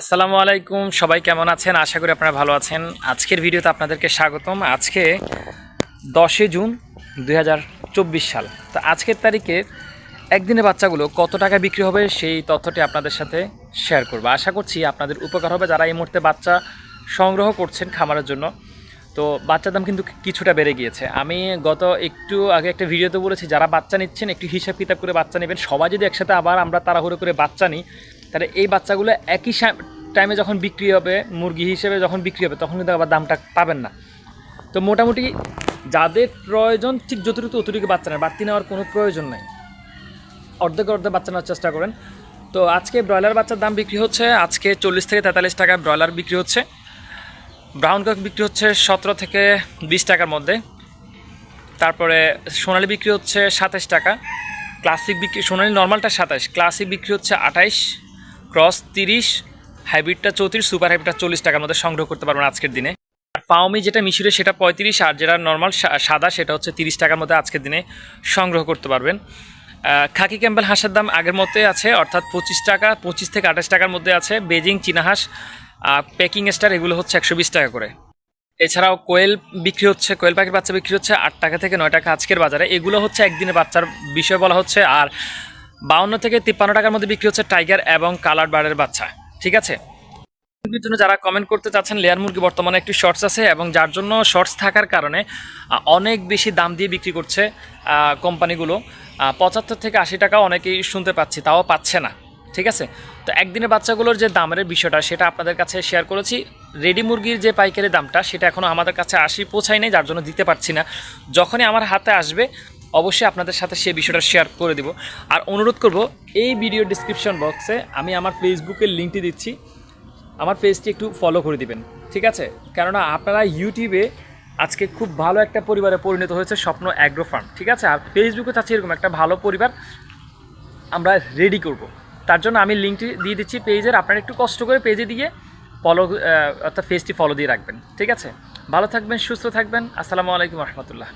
আসসালামু আলাইকুম, সবাই কেমন আছেন? আশা করি আপনারা ভালো আছেন। আজকের ভিডিওতে আপনাদেরকে স্বাগতম। আজকে দশই জুন দু হাজার চব্বিশ সাল। তো আজকের তারিখে একদিনে বাচ্চাগুলো কত টাকা বিক্রি হবে সেই তথ্যটি আপনাদের সাথে শেয়ার করব। আশা করছি আপনাদের উপকার হবে যারা এই মুহূর্তে বাচ্চা সংগ্রহ করছেন খামারের জন্য। তো বাচ্চার দাম কিন্তু কিছুটা বেড়ে গিয়েছে। আমি গত একটু আগে একটা ভিডিওতে বলেছি, যারা বাচ্চা নিচ্ছেন, একটু হিসাব কিতাব করে বাচ্চা নেবেন। সবাই যদি একসাথে আবার আমরা তাড়াহুড়ো করে বাচ্চা নিই তাহলে এই বাচ্চাগুলো একই টাইমে যখন বিক্রি হবে, মুরগি হিসেবে যখন বিক্রি হবে, তখন কিন্তু আবার দামটা পাবেন না। তো মোটামুটি যাদের প্রয়োজন, ঠিক যতটুকু অতটুকু বাচ্চা নেয়। বাড়তি নেওয়ার কোনো প্রয়োজন নেই। অর্ধেক অর্ধেক বাচ্চা নেওয়ার চেষ্টা করেন। তো আজকে ব্রয়লার বাচ্চার দাম বিক্রি হচ্ছে, আজকে চল্লিশ থেকে তেতাল্লিশ টাকা ব্রয়লার বিক্রি হচ্ছে। ব্রাউন কক বিক্রি হচ্ছে সতেরো থেকে বিশ টাকার মধ্যে। তারপরে সোনালি বিক্রি হচ্ছে সাতাশ টাকা। ক্লাসিক বিক্রি, সোনালি নর্মালটা সাতাশ, ক্লাসিক বিক্রি হচ্ছে আঠাইশ। ক্রস তিরিশ, হাইব্রিডটা চৌত্রিশ, সুপার হাইব্রিডটা চল্লিশ টাকার মধ্যে সংগ্রহ করতে পারবেন আজকের দিনে। আর পাওমি যেটা মিশরে সেটা পঁয়ত্রিশ, আর যেটা নর্মাল সাদা সেটা হচ্ছে তিরিশ টাকার মধ্যে আজকের দিনে সংগ্রহ করতে পারবেন। খাকি ক্যাম্বেল হাঁসের দাম আগের মধ্যে আছে, অর্থাৎ পঁচিশ টাকা, পঁচিশ থেকে আঠাশ টাকার মধ্যে আছে। বেজিং চীনা হাঁস প্যাকিং স্টার এগুলো হচ্ছে একশো বিশ টাকা করে। এছাড়াও কোয়েল বিক্রি হচ্ছে, কোয়েল পাখির বাচ্চা বিক্রি হচ্ছে আট টাকা থেকে নয় টাকা আজকের বাজারে। এগুলো হচ্ছে একদিনে বাচ্চার বিষয় বলা হচ্ছে, আর বাউন্ন থেকে তিপ্পান্ন টাকার মধ্যে বিক্রি হচ্ছে টাইগার এবং কালার বার্ডের বাচ্চা। ঠিক আছে? মুরগির জন্য যারা কমেন্ট করতে চাচ্ছেন, লেয়ার মুরগি বর্তমানে একটি শর্টস আছে এবং যার জন্য শর্টস থাকার কারণে অনেক বেশি দাম দিয়ে বিক্রি করছে কোম্পানিগুলো। পঁচাত্তর থেকে আশি টাকা অনেকেই শুনতে পাচ্ছি, তাও পাচ্ছে না। ঠিক আছে? তো একদিনে বাচ্চাগুলোর যে দামের বিষয়টা, সেটা আপনাদের কাছে শেয়ার করেছি। রেডি মুরগির যে পাইকারি দামটা, সেটা এখনও আমাদের কাছে আসি পৌঁছায় নেই, যার জন্য দিতে পারছি না। যখনই আমার হাতে আসবে অবশ্যই আপনাদের সাথে সেই বিষয়টা শেয়ার করে দিব। আর অনুরোধ করব, এই ভিডিও ডিসক্রিপশন বক্সে আমি আমার ফেসবুকের লিঙ্কটি দিচ্ছি। আমার পেজটি একটু ফলো করে দিবেন, ঠিক আছে? কেননা আপনারা ইউটিউবে আজকে খুব ভালো একটা পরিবারে পরিণত হয়েছে স্বপ্ন অ্যাগ্রো ফার্ম, ঠিক আছে? আর ফেসবুকে চাচ্ছি এরকম একটা ভালো পরিবার আমরা রেডি করব। তার জন্য আমি লিঙ্কটি দিয়ে দিচ্ছি পেজের আপনারা একটু কষ্ট করে পেজে দিয়ে ফলো অর্থাৎ পেজটি ফলো দিয়ে রাখবেন, ঠিক আছে? ভালো থাকবেন, সুস্থ থাকবেন। আসসালামু আলাইকুম রহমতুল্লাহ।